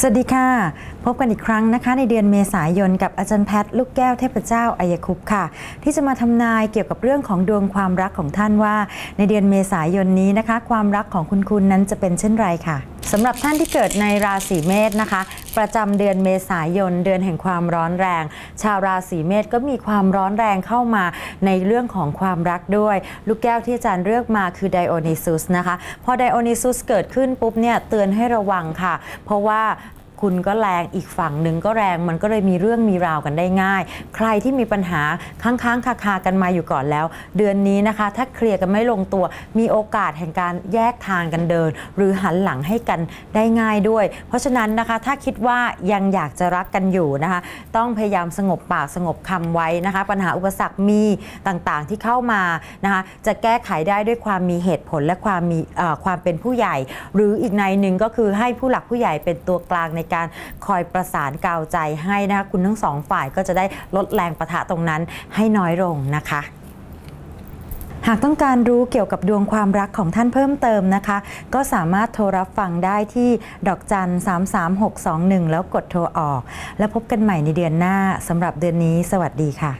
สวัสดีค่ะ พบกันอีกครั้งนะคะ ในเดือนเมษายนกับอาจารย์แพทย์ลูกแก้วเทพเจ้าอายคุปต์ค่ะ ที่จะมาทำนายเกี่ยวกับเรื่องของดวงความรักของท่านว่า ในเดือนเมษายนนี้นะคะ ความรักของคุณคุณนั้นจะเป็นเช่นไรค่ะ สำหรับท่านที่เกิดในราศีเมษนะคะ ประจำเดือนเมษายนเดือนแห่งความร้อนแรง ชาวราศีเมษก็มีความร้อนแรงเข้ามาในเรื่องของความรักด้วย ลูกแก้วที่อาจารย์เลือกมาคือไดโอนิซุสนะคะ พอไดโอนิซุสเกิดขึ้นปุ๊บเนี่ยเตือนให้ระวังค่ะ เพราะว่า คุณก็แรงอีกฝั่งหนึ่งก็แรงมันก็เลยมีเรื่องมีราวกันได้ง่าย ใครที่มีปัญหาค้างๆคาๆกันมาอยู่ก่อนแล้ว เดือนนี้นะคะ ถ้าเคลียร์กันไม่ลงตัว มีโอกาสแห่งการแยกทางกันเดิน หรือหันหลังให้กันได้ง่ายด้วย เพราะฉะนั้นนะคะถ้าคิดว่ายังอยากจะรักกันอยู่นะคะ ต้องพยายามสงบปากสงบคำไว้นะคะ ปัญหาอุปสรรคมีต่างๆที่เข้ามานะคะจะแก้ไขได้ด้วยความมีเหตุผลและความมีความเป็นผู้ใหญ่ หรืออีกในหนึ่งก็คือให้ผู้หลักผู้ใหญ่เป็นตัวกลางในการคอยประสานกาวใจให้นะคะคุณทั้งสองฝ่ายก็จะได้ลดแรงประทะตรงนั้นให้น้อยลงนะคะหากต้องการรู้เกี่ยวกับดวงความรักของท่านเพิ่มเติมนะคะ ก็สามารถโทรรับฟังได้ที่ดอกจัน 33621 แล้วกดโทรออก แล้วพบกันใหม่ในเดือนหน้าสำหรับเดือนนี้ สวัสดีค่ะ